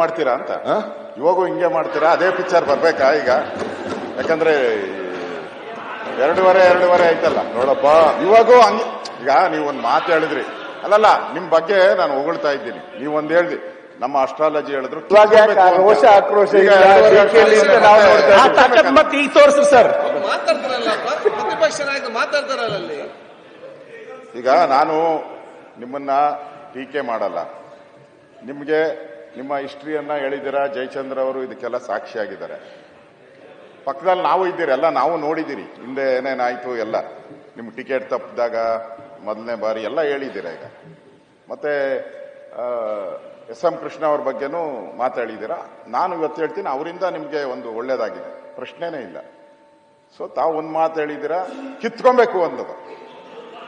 ಮಾಡ್ತೀರಾ ಅಂತ? ಇವಾಗೂ ಹಿಂಗೆ ಮಾಡ್ತೀರಾ? ಅದೇ ಪಿಕ್ಚರ್ ಬರ್ಬೇಕಾ ಈಗ? ಯಾಕಂದ್ರೆ ಎರಡೂವರೆ ಎರಡೂವರೆ ಆಯ್ತಲ್ಲ. ನೋಡಪ್ಪ. ಇವಾಗೂ ಹಂಗೆ ಈಗ ನೀವು ಒಂದು ಮಾತು ಹೇಳಿದ್ರಿ. ಅಲ್ಲಲ್ಲ ನಿಮ್ ಬಗ್ಗೆ ನಾನು ಹೊಗಳ್ತಾ ಇದ್ದೀನಿ. ನೀವು ಒಂದ್ ಹೇಳಿದ್ರಿ ನಮ್ಮ ಅಸ್ಟ್ರಾಲಜಿ ಹೇಳಿದ್ರು ಇವಾಗ ಯಾಕೆ ಆ ರೋಷ, ಆಕ್ರೋಶ ಈಗ ಮತ್ತೆ ತೋರಿಸ್ರಿ ಸರ್. ಮಾತಾಡ್ತಾರಲ್ಲ ಪ್ರತಿಪಕ್ಷ ನಾಯಕ ಮಾತಾಡ್ತಾರಲ್ಲ ಅಲ್ಲಿ. ಈಗ ನಾನು ನಿಮ್ಮನ್ನ ಟೀಕೆ ಮಾಡಲ್ಲ. ನಿಮಗೆ ನಿಮ್ಮ ಹಿಸ್ಟ್ರಿಯನ್ನ ಹೇಳಿದ್ದೀರಾ? ಜಯಚಂದ್ರ ಅವರು ಇದಕ್ಕೆಲ್ಲ ಸಾಕ್ಷಿಯಾಗಿದ್ದಾರೆ. ಪಕ್ಕದಲ್ಲಿ ನಾವು ಇದ್ದೀರಿ, ಎಲ್ಲ ನಾವು ನೋಡಿದ್ದೀರಿ. ಹಿಂದೆ ಏನೇನಾಯಿತು ಎಲ್ಲ. ನಿಮ್ಮ ಟಿಕೆಟ್ ತಪ್ಪಿದಾಗ ಮೊದಲನೇ ಬಾರಿ ಎಲ್ಲ ಹೇಳಿದ್ದೀರ ಈಗ. ಮತ್ತೆ ಎಸ್ ಎಂ ಕೃಷ್ಣ ಅವ್ರ ಬಗ್ಗೆನೂ ಮಾತಾಡಿದ್ದೀರಾ? ನಾನು ಇವತ್ತು ಹೇಳ್ತೀನಿ, ಅವರಿಂದ ನಿಮಗೆ ಒಂದು ಒಳ್ಳೇದಾಗಿದೆ. ಪ್ರಶ್ನೆನೇ ಇಲ್ಲ. ಸೊ ತಾವು ಒಂದು ಮಾತು ಹೇಳಿದ್ದೀರಾ? ಕಿತ್ಕೊಬೇಕು ಒಂದು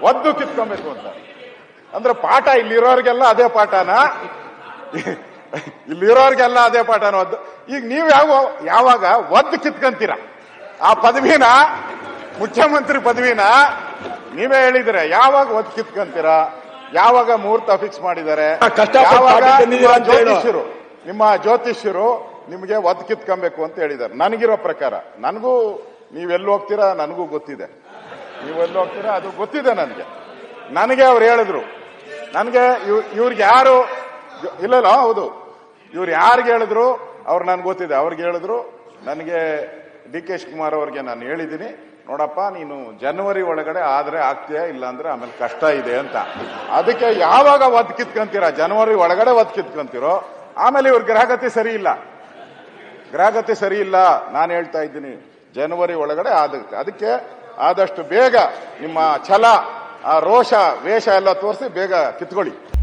ಒದ್ದು ಕಿತ್ಕೊಬೇಕು ಅಂತ. ಅಂದ್ರೆ ಪಾಠ ಇಲ್ಲಿರೋರಿಗೆಲ್ಲ ಅದೇ ಪಾಠನ? ಇಲ್ಲಿರೋರ್ಗೆಲ್ಲ ಅದೇ ಪಾಠ ಒದ್ದು. ಈಗ ನೀವು ಯಾವ ಯಾವಾಗ ಒದ್ದು ಕಿತ್ಕಂತೀರ? ಆ ಪದವಿನ ಮುಖ್ಯಮಂತ್ರಿ ಪದವಿನ ನೀವೇ ಹೇಳಿದ್ರೆ ಯಾವಾಗ ಒದ್ದು ಕಿತ್ಕಂತೀರ? ಯಾವಾಗ ಮುಹೂರ್ತ ಫಿಕ್ಸ್ ಮಾಡಿದ್ದಾರೆ. ಜ್ಯೋತಿಷ್ಯರು ನಿಮ್ಮ ಜ್ಯೋತಿಷ್ಯರು ನಿಮಗೆ ಒದ್ದು ಕಿತ್ಕೊಬೇಕು ಅಂತ ಹೇಳಿದ್ದಾರೆ. ನನಗಿರೋ ಪ್ರಕಾರ ನನಗೂ ನೀವೆಲ್ಲಿ ಹೋಗ್ತೀರಾ ನನಗೂ ಗೊತ್ತಿದೆ. ನೀವೆಲ್ಲಿ ಹೋಗ್ತೀರಾ ಅದು ಗೊತ್ತಿದೆ ನನಗೆ. ನನಗೆ ಅವ್ರು ಹೇಳಿದ್ರು. ನನಗೆ ಇವ್ರಿಗೆ ಯಾರು ಇಲ್ಲಲ್ಲ, ಹೌದು. ಇವ್ರು ಯಾರಿಗೆ ಹೇಳಿದ್ರು, ಅವ್ರು ನನ್ಗೆ ಗೊತ್ತಿದೆ. ಅವ್ರಿಗೆ ಹೇಳಿದ್ರು, ನನಗೆ ಡಿ ಕೆ ಶಿವಕುಮಾರ್ ಅವ್ರಿಗೆ ನಾನು ಹೇಳಿದ್ದೀನಿ. ನೋಡಪ್ಪ, ನೀನು ಜನವರಿ ಒಳಗಡೆ ಆದ್ರೆ ಆಗ್ತೀಯಾ ಇಲ್ಲ ಅಂದ್ರೆ ಆಮೇಲೆ ಕಷ್ಟ ಇದೆ ಅಂತ. ಅದಕ್ಕೆ ಯಾವಾಗ ಒದ್ ಕಿತ್ಕೊಂತೀರಾ ಜನವರಿ ಒಳಗಡೆ ಒದ್ ಕಿತ್ಕೊಂತೀರೋ ಆಮೇಲೆ ಇವ್ರ ಗ್ರಹಗತಿ ಸರಿ ಇಲ್ಲ. ಗ್ರಹಗತಿ ಸರಿ ಇಲ್ಲ, ನಾನು ಹೇಳ್ತಾ ಇದ್ದೀನಿ. ಜನವರಿ ಒಳಗಡೆ ಆಗುತ್ತೆ. ಅದಕ್ಕೆ ಆದಷ್ಟು ಬೇಗ ನಿಮ್ಮ ಛಲ, ಆ ರೋಷ, ವೇಷ ಎಲ್ಲ ತೋರಿಸಿ ಬೇಗ ಕಿತ್ಕೊಳ್ಳಿ.